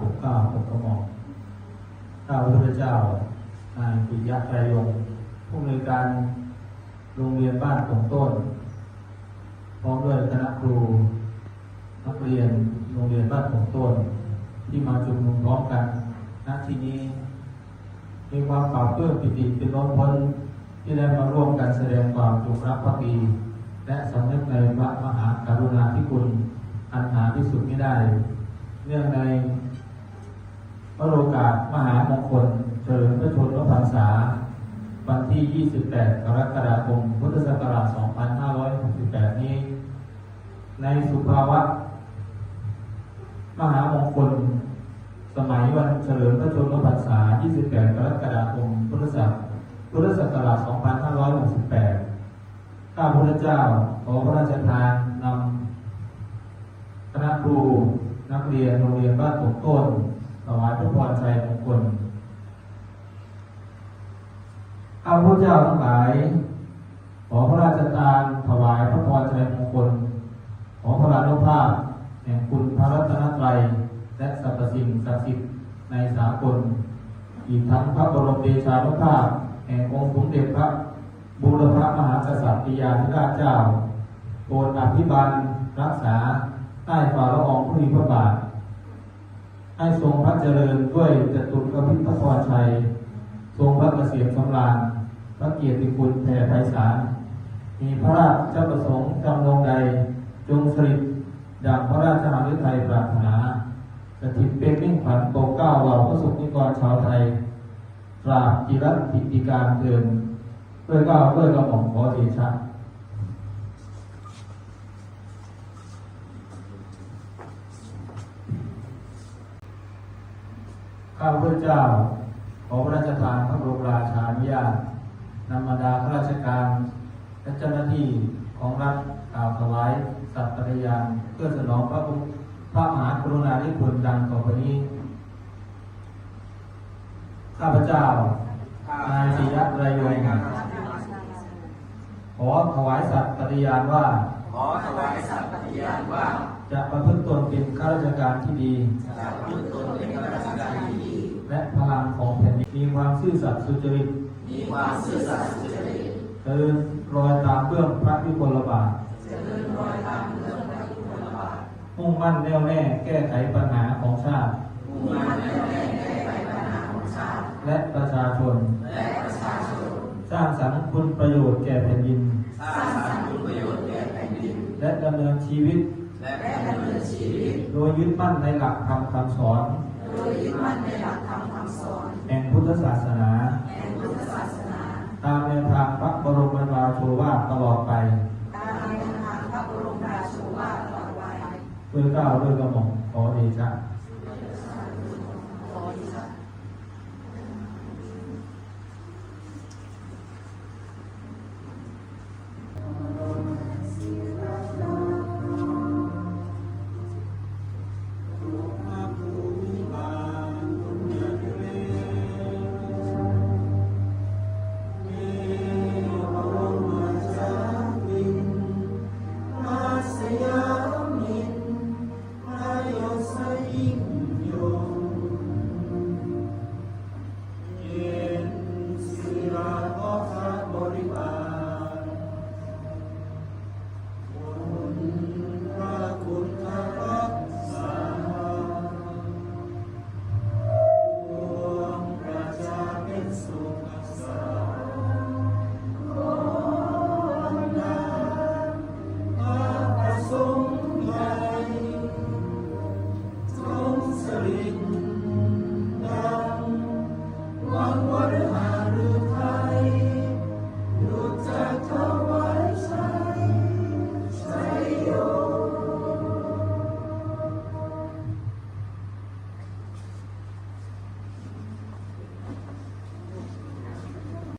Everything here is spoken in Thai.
ปกเกล้าปกกระหม่อมข้าพระพุทธเจ้านายปิยะไตรยงผู้อำนวยการโรงเรียนบ้านตงต้น พร้อมด้วยคณะครูนักเรียนโรงเรียนบ้านตงต้น ที่มาชุมนุมพร้อมกันณที่นี้มีความปราบปลื้มปิติเป็นล้นพ้นที่ได้มาร่วมกันแสดงความจงรักภักดี และสำนึกในพระมหากรุณาธิคุณอันหาที่สุดไม่ได้ เนื่องใน ระโอกาสมหามงคลเฉลิมพระชนมพรรษา วันที่ 28 กรกฎาคม พุทธศักราช 2568 นี้ ในสุภาวะ มหามงคล สมัยวันเฉลิมพระชนมพรรษา 28 กรกฎาคม พุทธศักราชพุทธศักราช 2568 ข้าพระเจ้าขอพระราชทานนำคณะครูนักเรียนโรงเรียนบ้านตกต้น วายพระพรชัยมงคลข้าพเจ้าทั้งหลาย ขอพระราชทานถวายพระพรชัยมงคล ขอพระรานุภาพแห่งคุณพระรัตนตรัยและสรรพสิ่งศักดิ์สิทธิ์ในสากล อีกทั้งพระบรมเดชานุภาพแห่งองค์สมเด็จพระบูรพมหากษัตริยาธิราชเจ้าโปรดอภิบาลรักษาใต้ฝ่าละอองธุลีพระบาท ให้ทรงพระเจริญด้วยจตุรพิทพรชัย ทรงพระเกษมสำราญพระเกียรติคุณแผ่ไพศาลมีพระราชประสงค์จำลงใด จงสริดดังพระราชหฤทัยปรารถนาสถิตเป็นมิ่งขวัญโปรเก้าเหล่าพระสงฆ์นิกรชาวไทยตราบจิรัติติการเกินด้วยก้าวด้วยกระหม่อมขอเดชะ ข้าพระเจ้า ขอพระราชทานพระบรมราชานุญาตนำบรรดาข้าราชการและเจ้าหน้าที่ของรัฐกล่าวถวายสัตย์ปฏิญาณเพื่อสนองพระบุพระมหากรุณาธิคุณดังต่อไปนี้ ข้าพเจ้านายศิยะไรยงค์ขอถวายสัตย์ปฏิญาณว่า อถวายสัตย์ปฏิญาณว่า จะประพฤติตนเป็นข้าราชการที่ดี จะประพฤติตนเป็นข้าราชการที่ดี และพลังของแผ่นดินมีความซื่อสัตย์สุจริต มีความซื่อสัตย์สุจริตเดินรอยตามเบื้องพระยุคลบาทเจริญรอยตามเรื่องพระยุคลบาทมุ่งมั่นแน่วแน่แก้ไขปัญหาของชาติมุ่งมั่นแน่วแน่แก้ไขปัญหาของชาติ และประชาชน และประชาชน สร้างสรรค์คุณประโยชน์แก่แผ่นดิน เนินชีวิต และดำเนินชีวิต โดยยึดมั่นในหลักธรรมคำสอน โดยยึดมั่นในหลักธรรมคำสอน แห่งพุทธศาสนาแห่งพุทธศาสนา ตามแนวทางพระบรมราโชวาทตลอดไป ตามแนวทางพระบรมราโชวาทตลอดไปด้วยเกล้าด้วยกระหม่อมขอเดชะ